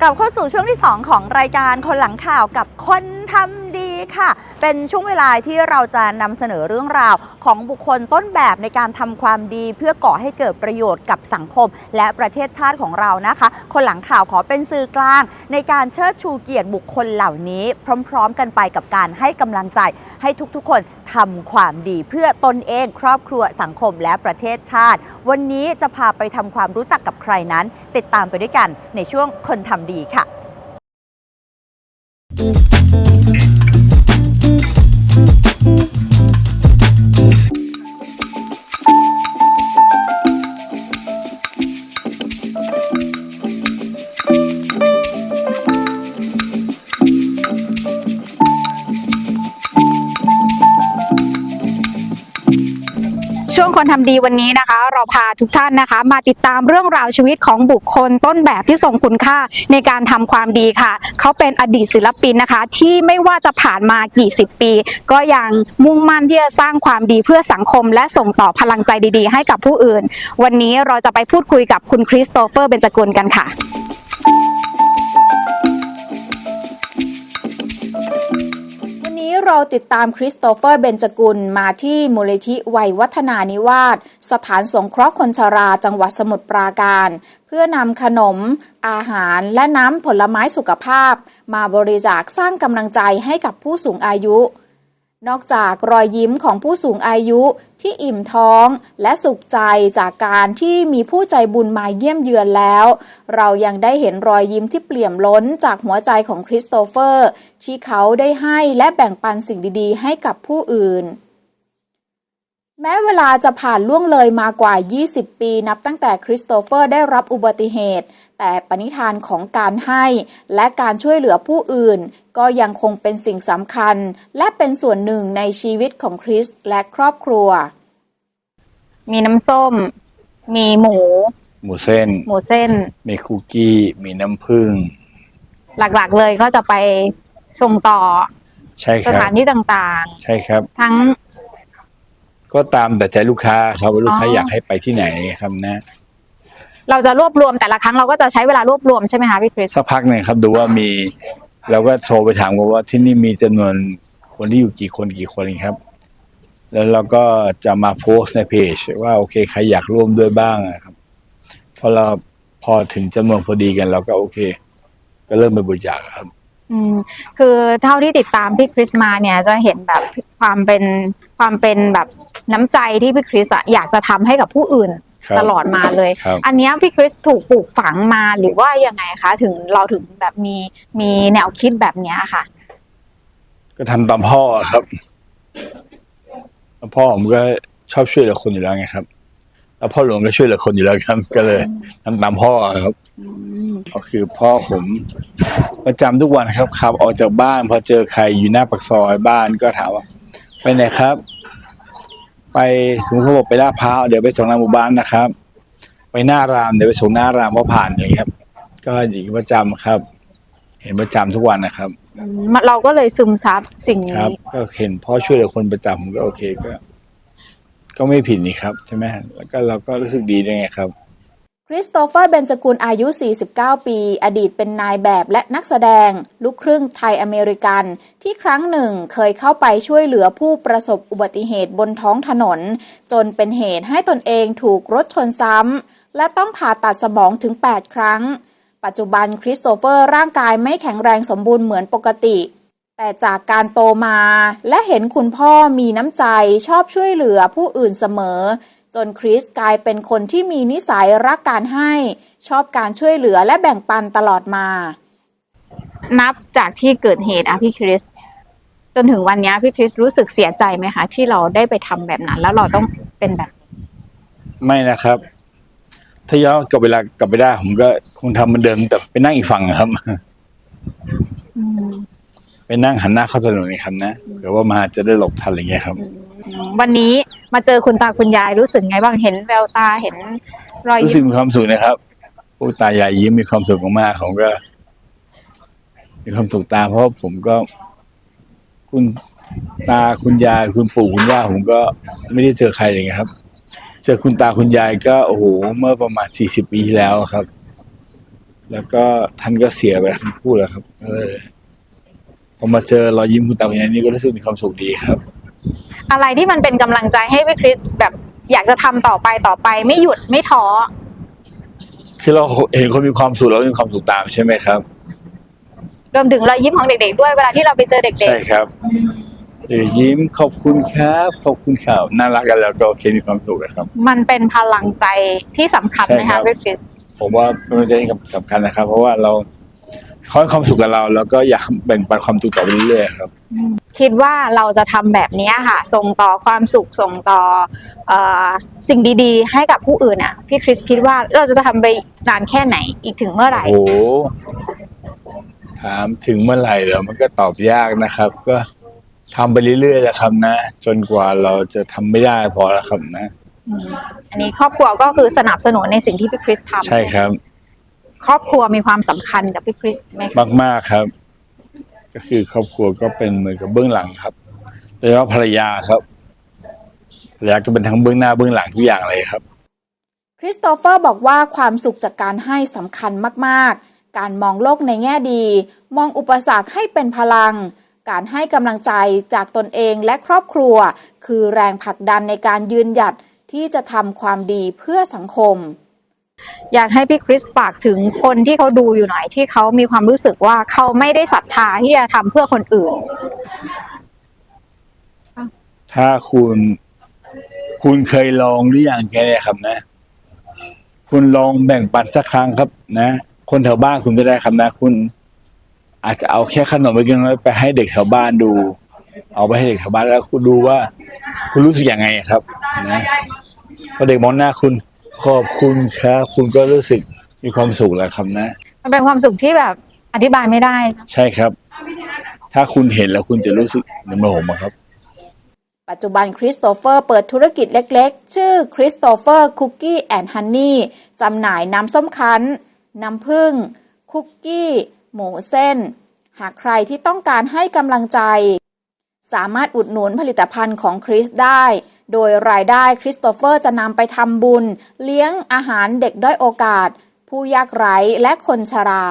กลับเข้าสู่ช่วงที่ 2 ของรายการคนหลังข่าวกับคนทำดี ค่ะ เป็นช่วงเวลาที่เราจะนำเสนอเรื่องราวของบุคคลต้นแบบในการทำความดีเพื่อก่อให้เกิดประโยชน์กับสังคม และประเทศชาติของเรานะคะ คนหลังข่าวขอเป็นสื่อกลาง ในการเชิดชูเกียรติบุคคลเหล่านี้ พร้อม ๆ กันไปกับการให้กำลังใจให้ทุกๆ คนทำความดีเพื่อตนเองครอบครัวสังคมและประเทศชาติ วันนี้จะพาไปทำความรู้จักกับใครนั้น ติดตามไปด้วยกันในช่วงคนทำดีค่ะช่ว คนทำดีวันนี้นะคะ เราพาทุกท่านนะคะ มาติดตามเรื่องราวชีวิตของบุคคลต้นแบบที่ทรงคุณค่าในการทำความดีค่ะ เขาเป็นอดีตศิลปินนะคะ ที่ไม่ว่าจะผ่านมากี่สิบปี ก็ยังมุ่งมั่นที่จะสร้างความดีเพื่อสังคม และส่งต่อพลังใจดีๆ ให้กับผู้อื่น วันนี้เราจะไปพูดคุยกับคุณคริสโตเฟอร์เบนจกุลกันค่ะ นนี้เราติดตามคริสโตเฟอร์เบนจกุลมาที่มูลิธิวัยวัฒนานิวาสสถานสงเคราะห์คนชราจังหวัดสมุทรปราการ เพื่อนำขนม อาหารและน้ำผลไม้สุขภาพ มาบริจาคสร้างกำลังใจให้กับผู้สูงอายุ นอกจากรอยยิ้มของผู้สูงอายุ ที่อิ่มท้องและสุขใจจากการที่มีผู้ใจบุญมาเยี่ยมเยือนแล้ว เรายังได้เห็นรอยยิ้มที่เปลี่ยมล้นจากหัวใจของคริสโตเฟอร์ ที่เขาได้ให้และแบ่งปันสิ่งดีๆ ให้กับผู้อื่น แม้เวลาจะผ่านล่วงเลยมากว่า 20 ปีนับตั้งแต่คริสโตเฟอร์ได้รับอุบัติเหตุ แต่ปณิธานของการให้และการช่วยเหลือผู้อื่น ก็ยังคงเป็นสิ่งสำคัญ และเป็นส่วนหนึ่งในชีวิตของคริสและครอบครัว มีน้ำส้ม มีหมู หมูเส้น หมูเส้น มีคุกกี้ มีน้ำผึ้งหลักๆเลยก็จะไปส่งต่อใช่คสรับถานที่ต่างใช่ครับๆทั้ง ก็ตามแต่ใจลูกค้าครับว่าลูกค้าอ๋อออยากให้ไปที่ไหนครับนะ เราจะรวบรวมแต่ละครั้งเราก็จะใช้เวลารวบรวมใช่ไหมคะพี่คริสสักพักหนึ่งครับ ดูว่ามีเราก็โทรไปถามกันว่าที่นี่มีจำนวนคนที่อยู่กี่คนกี่คนครับ แล้วเราก็จะมาโพสต์ในเพจว่าโอเคใครอยากร่วมด้วยบ้างอะครับพอเราพอถึงจำนวนพอดีกันเราก็โอเค ก็เริ่มไปบริจาคครับอืมคือเท่าที่ติดตามพี่คริสมาเนี่ยจะเห็นแบบความเป็นความเป็นแบบน้ำใจที่พี่คริสอยากจะทำให้กับผู้อื่น ตลอดมาเลยครับอันเนี้ยพี่คริสถูกปลูกฝังมาหรือว่ายังไงคะถึงเราถึงแบบมีมีแนวคิดแบบเนี้ยค่ะ ก็ทำตามพ่อครับแล้วพ่อผมก็ชอบช่วยเหลือคนอยู่แล้วไงครับ แล้วพ่อหลวงก็ช่วยเหลือคนอยู่แล้วครับ ก็เลยทำตามพ่อครับก็คือพ่อผมประจำทุกวันครับขับ ออกจากบ้าน พอเจอใครอยู่หน้าปากซอยบ้านก็ถามว่าไปไหนครับ ไปสมมติเขาบอกไปลาดพร้าวเดี๋ยวไปส่งหน้าหมู่บ้านนะครับ ไปหน้ารามเดี๋ยวไปส่งหน้ารามเพราะผ่านอย่างนี้ครับ ก็อยู่ประจำครับ เห็นประจำทุกวันนะครับอืมเราก็เลยซึมซับสิ่งครับนี้ก็เห็นพ่อช่วยเหลือคนประจำผมก็โอเคก็ ก็ไม่ผิดนี่ครับใช่ไหมแล้วก็เราก็รู้สึกดีด้วยไงครับ คริสโตเฟอร์ เบนจกุลอายุ 49 ปี อดีตเป็นนายแบบและนักแสดง ลูกครึ่งไทยอเมริกัน ที่ครั้งหนึ่งเคยเข้าไปช่วยเหลือผู้ประสบอุบัติเหตุบนท้องถนน จนเป็นเหตุให้ตนเองถูกรถชนซ้ำ และต้องผ่าตัดสมองถึง 8 ครั้ง ปัจจุบันคริสโตเฟอร์ร่างกายไม่แข็งแรงสมบูรณ์เหมือนปกติ แต่จากการโตมาและเห็นคุณพ่อมีน้ำใจชอบช่วยเหลือผู้อื่นเสมอ จนคริสกลายเป็นคนที่มีนิสัยรักการให้ ชอบการช่วยเหลือและแบ่งปันตลอดมา นับจากที่เกิดเหตุอะพี่คริส จนถึงวันนี้พี่คริสรู้สึกเสียใจไหมคะที่เราได้ไปทำแบบนั้น แล้วเราต้องเป็นแบบ ไม่นะครับ ถ้าย้อนกลับเวลากลับไปได้ผมก็คงทำเหมือนเดิมแต่ไปนั่งอีกฝั่งอะครับอืมไปนั่งหันหน้าเข้าถนนนี่ครับนะเผื่อว่ามาจะได้หลบทันอะไรเงี้ยครับ วันนี้มาเจอคุณตาคุณยายรู้สึกไงบ้างเห็นแววตาเห็นรอยรู้สึยิ้กมมีความสุขนะครับผู้ตายายยิ้มมีความสุขมากๆผมก็ มีความสุขตามเพราะผมก็ คุณตาคุณยายคุณปู่คุณย่าผมก็ไม่ได้เจอใครเลยไงครับเจอคุณตาคุณยายก็โอ้โหเมื่อประมาณสี่สิบปีที่แล้วครับ แล้วก็ท่านก็เสียไปทั้งคู่แล้วครับเลยพอมาเจอรอยยิ้มคุณตาคุณยายนี่ก็รู้สึกมีความสุขดีครับ อะไรที่มันเป็นกำลังใจให้พี่คริสแบบอยากจะทำต่อไปต่อไปไม่หยุดไม่ท้อคือเราเห็นคนมีความสุขเราก็มีความสุขตามใช่ไหมครับรวมถึงรอยยิ้มของเด็ก ๆ ด้วยเวลาที่เราไปเจอเด็กใช่ครับเดี๋ยวยิ้มขอบคุณครับขอบคุณข่าวน่ารักกันแล้วก็โอเคมีความสุขอะครับๆมันเป็นพลังใจที่สำคัญไหมใช่ครัคะบพี่คริสผมว่าเป็นเรื่องสำคัญนะครับ เพราะว่าเรา เขาให้ความสุขกับเรา แล้วก็อยากแบ่งปันความสุขต่อไปเรื่อยๆครับ คิดว่าเราจะทำแบบนี้ค่ะ ส่งต่อความสุขส่งต่อเออสิ่งดีๆ ให้กับผู้อื่นอะ พี่คริสคิดว่าเราจะทำไปนานแค่ไหนอีกถึงเมื่อไหร่ โอ้โหถามถึงเมื่อไหร่เหรอมันก็ตอบยากนะครับ ก็ทำไปเรื่อยๆแหละครับนะ จนกว่าเราจะทำไม่ได้พอแล้วครับนะอืมอันนี้ครอบครัวก็คือสนับสนุนในสิ่งที่พี่คริสทำ ใช่ครับ ครอบครัวมีความสำคัญกับพี่คริสไหมคะมาก ๆ ครับ ก็คือครอบครัวก็เป็นเหมือนกับเบื้องหลังครับโดยเฉพาะภรรยาครับภรรยาก็เป็นทั้งเบื้องหน้าเบื้องหลังทุกอย่างเลยครับ คริสโตเฟอร์บอกว่าความสุขจากการให้สำคัญมาก ๆ การมองโลกในแง่ดี มองอุปสรรคให้เป็นพลัง การให้กำลังใจจากตนเองและครอบครัว คือแรงผลักดันในการยืนหยัดที่จะทำความดีเพื่อสังคม อยากให้พี่คริสฝากถึงคนที่เขาดูอยู่หน่อยที่เขามีความรู้สึกว่าเขาไม่ได้ศรัทธาที่จะทำเพื่อคนอื่น ถ้าคุณ คุณเคยลองหรือยังแค่เนี้ครับนะ คุณลองแบ่งปันสักครั้งครับนะ คนแถวบ้านคุณก็ได้ครับนะ คุณอาจจะเอาแค่ขนมไปกินน้อยไปให้เด็กแถวบ้านดู เอาไปให้เด็กแถวบ้านแล้วคุณดูว่า คุณรู้สึกยังไงครับ นะพอเด็กมองหน้าคุณ ขอบคุณครับคุณก็รู้สึกมีความสุขแล้วครับนะ มันเป็นความสุขที่แบบอธิบายไม่ได้ ใช่ครับ ถ้าคุณเห็นแล้วคุณจะรู้สึกเหมือนผมอะครับ ปัจจุบันคริสโตเฟอร์เปิดธุรกิจเล็กๆ ชื่อคริสโตเฟอร์คุกกี้แอนด์ฮันนี่จำหน่ายน้ำส้มคั้น น้ำผึ้งคุกกี้ หมูเส้น หากใครที่ต้องการให้กำลังใจ สามารถอุดหนุนผลิตภัณฑ์ของคริสได้ โดยรายได้คริสโตเฟอร์จะนำไปทำบุญ เลี้ยงอาหารเด็กด้อยโอกาส ผู้ยากไร้และคนชรา